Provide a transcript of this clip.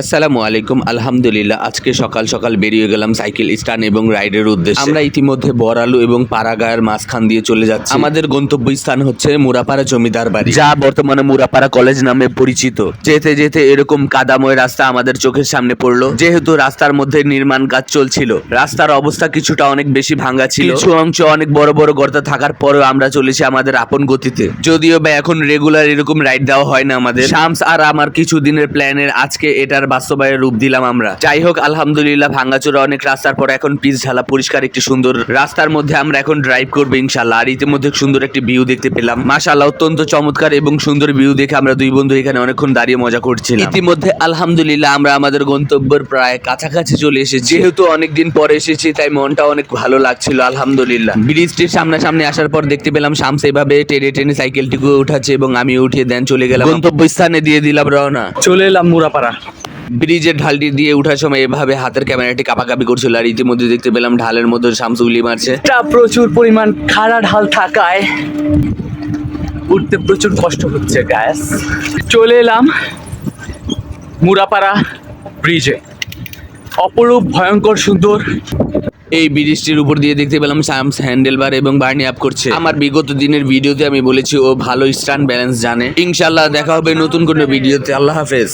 আসসালামু আলাইকুম আলহামদুলিল্লাহ আজকে সকাল সকাল বেরিয়ে গেলাম সাইকেল স্ট্যান্ড এবং রাইডের উদ্দেশ্যে। আমরা ইতিমধ্যে বরালু এবং পাড়াগায়ের মাঝখান দিয়ে চলে যাচ্ছি। আমাদের গন্তব্য স্থান হচ্ছে মুরাপাড়া জমিদার বাড়ি। যা বর্তমানে মুরাপাড়া কলেজ নামে পরিচিত। যেতে যেতে এরকম কাদাময় রাস্তা আমাদের চোখের সামনে পড়ল। যেহেতু রাস্তার মধ্যে নির্মাণ কাজ চলছিল রাস্তার অবস্থা কিছুটা অনেক বেশি ভাঙা ছিল। কিছু অংশ অনেক বড় বড় গর্ত থাকার পরেও আমরা চলেছি আমাদের আপন গতিতে। যদিও বা এখন রেগুলার এরকম রাইড দেওয়া হয় না আমাদের। শামস আর আমার কিছু দিনের প্ল্যানের আজকে এটার বাস্তবায়নের রূপ দিলাম আমরা। যাই হোক আলহামদুলিল্লাহ ভাঙ্গাচোরা অনেক রাস্তার পর এখন পিচ ঢালা পরিষ্কার একটি সুন্দর রাস্তার মধ্যে আমরা এখন ড্রাইভ করব ইনশাল্লাহ আর ইতিমধ্যে সুন্দর একটি ভিউ দেখতে পেলাম। মাশাল্লাহ অত্যন্ত চমৎকার এবং সুন্দর ভিউ দেখে আমরা দুই বন্ধু এখানে অনেকক্ষণ দাঁড়িয়ে মজা করছিলাম। ইতিমধ্যে আলহামদুলিল্লাহ আমরা আমাদের গন্তব্যের প্রায় কাছাকাছি চলে এসেছি। যেহেতু অনেকদিন পরে এসেছি তাই মনটা অনেক ভালো লাগছিল আলহামদুলিল্লাহ। ব্রিজটির সামনাসামনি আসার পর দেখতে পেলাম শামস এভাবে টেনে টেনে সাইকেলটিকে উঠাচ্ছে এবং আমি উঠিয়ে দেন চলে গেলাম। গন্তব্য স্থানে দিয়ে দিলাম রওনা। চলে এলাম মুরাপাড়া। ব্রিজের ঢালটি দিয়ে ওঠার সময় এভাবে হাতের ক্যামেরাটি কাপাকাপি করছিল আর ইতিমধ্যে দেখতে পেলাম ঢালের মধ্যে শামস গুলি মারছে প্রচুর পরিমাণ খাড়া ঢাল থাকায় উঠতে প্রচুর কষ্ট হচ্ছে গ্যাস চলে এলাম মুরাপাড়া ব্রিজে। অপরূপ ভয়ঙ্কর সুন্দর। এই ব্রিজটির উপর দিয়ে দেখতে পেলাম শামস হ্যান্ডেল বার এবং বার্নি আপ করছে। আমার বিগত দিনের ভিডিওতে আমি বলেছি ও ভালো স্টান ব্যালেন্স জানে। ইনশাল্লাহ দেখা হবে নতুন কোনো ভিডিওতে। আল্লাহ হাফেজ।